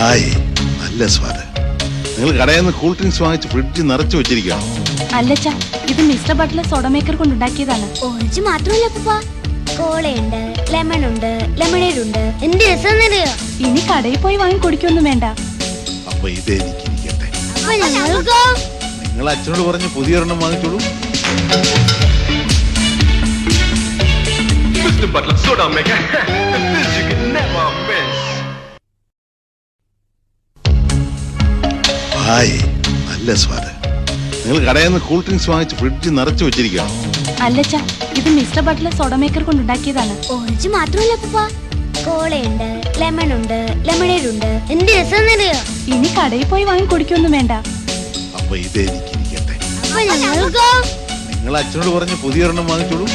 Hi. നല്ല സ്വാദ്. നിങ്ങൾ കടയിൽ നിന്ന് കൂൾ ഡ്രിങ്ക്സ് വാങ്ങിച്ച് ഫ്രിഡ്ജ് നിറച്ചു വെച്ചിരിക്കുകയാണോ. അല്ലച്ച ഇത് മിസ്റ്റർ ബട്ട്ലർ സോഡ മേക്കർ കൊണ്ടുണ്ടാക്കിയതാണ്. ഓറഞ്ച് മാത്രമല്ല പപ്പ കോളയുണ്ട് ലെമൺ ഉണ്ട് ലെമണേഡ് ഉണ്ട് എന്ത് രസം ഇനി കടയിൽ പോയി വാങ്ങി കുടിക്കൊന്നും വേണ്ട. അപ്പൊ ഇത് എനിക്ക് ഇരിക്കട്ടെ നിങ്ങൾ അച്ഛനോട് പറഞ്ഞ് പുതിയൊരെണ്ണം വാങ്ങിച്ചോളൂ. Mr. Butler, soda ഹായ് നല്ല സ്വാദ്. നിങ്ങൾ കടയിൽ നിന്ന് കൂൾ ഡ്രിങ്ക്സ് വാങ്ങിച്ച് ഫ്രിഡ്ജ് നിറച്ചു വെച്ചിരിക്കുകയാണ്. അല്ലച്ച ഇത് മിസ്റ്റർ ബട്ട്ലർ സോഡ മേക്കർ കൊണ്ടുണ്ടാക്കിയതാണ് ഓറഞ്ച് മാത്രമല്ല പപ്പ കോളയുണ്ട് ലെമൺ ഉണ്ട് ലെമണേഡ് ഉണ്ട് എന്ത് രസമെന്നറിയോ ഇനി കടയിൽ പോയി വാങ്ങി കുടിക്കൊന്നും വേണ്ട. അപ്പൊ ഇത് എനിക്ക് ഇരിക്കട്ടെ അപ്പൊ ഞങ്ങൾക്കോ? നിങ്ങൾ അച്ഛനോട് പറഞ്ഞ് പുതിയൊരെണ്ണം വാങ്ങിച്ചോളൂ.